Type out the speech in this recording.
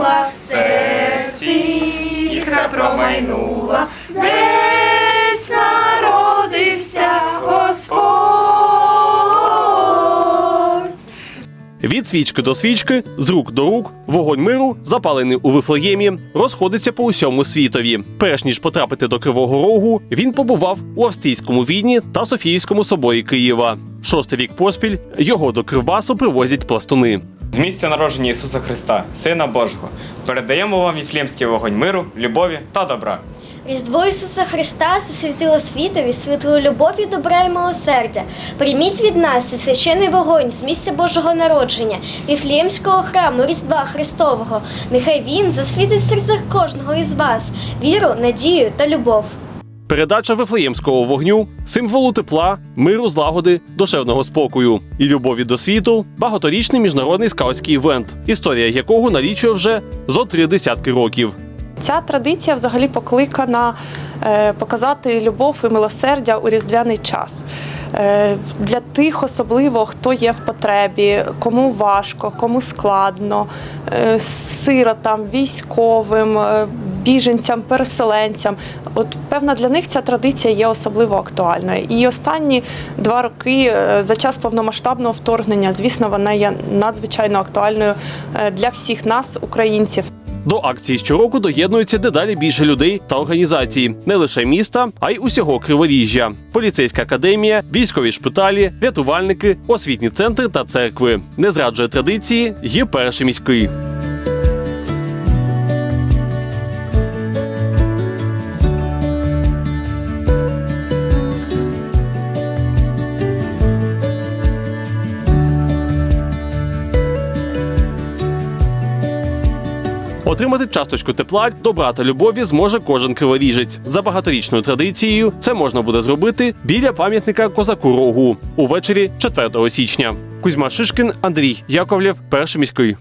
сяйнула в серці, іскра промайнула, десь народився Господь. Від свічки до свічки, з рук до рук, вогонь миру, запалений у Вифлеємі, розходиться по усьому світові. Перш ніж потрапити до Кривого Рогу, він побував у австрійському відні та Софіївському соборі Києва. Шостий рік поспіль його до Кривбасу привозять пластуни. З місця народження Ісуса Христа, Сина Божого, передаємо вам віфлємський вогонь миру, любові та добра. Різдво Ісуса Христа засвітило світові світлою любові, добра і милосердя. Прийміть від нас священий вогонь з місця Божого народження, Віфліємського храму Різдва Христового. Нехай він засвітить серцях кожного із вас віру, надію та любов. Передача вифлеємського вогню символу тепла, миру, злагоди, душевного спокою і любові до світу багаторічний міжнародний скаутський івент, історія якого налічує вже зо три десятки років. Ця традиція взагалі покликана е, показати любов і милосердя у різдвяний час. Е, Для тих, особливо, хто є в потребі, кому важко, кому складно, е, сиротам, військовим, біженцям, переселенцям. От певно, для них ця традиція є особливо актуальною. І останні два роки е, за час повномасштабного вторгнення, звісно, вона є надзвичайно актуальною е, для всіх нас, українців. До акції щороку доєднується дедалі більше людей та організацій, не лише міста, а й усього криворіжжя. Поліцейська академія, військові шпиталі, рятувальники, освітні центри та церкви. Не зраджує традиції, є перший міський. Отримати часточку тепла, добра та любові зможе кожен криворіжець. За багаторічною традицією це можна буде зробити біля пам'ятника козаку Рогу увечері 4 січня. Кузьма Шишкін, Андрій Яковлєв, перший міський.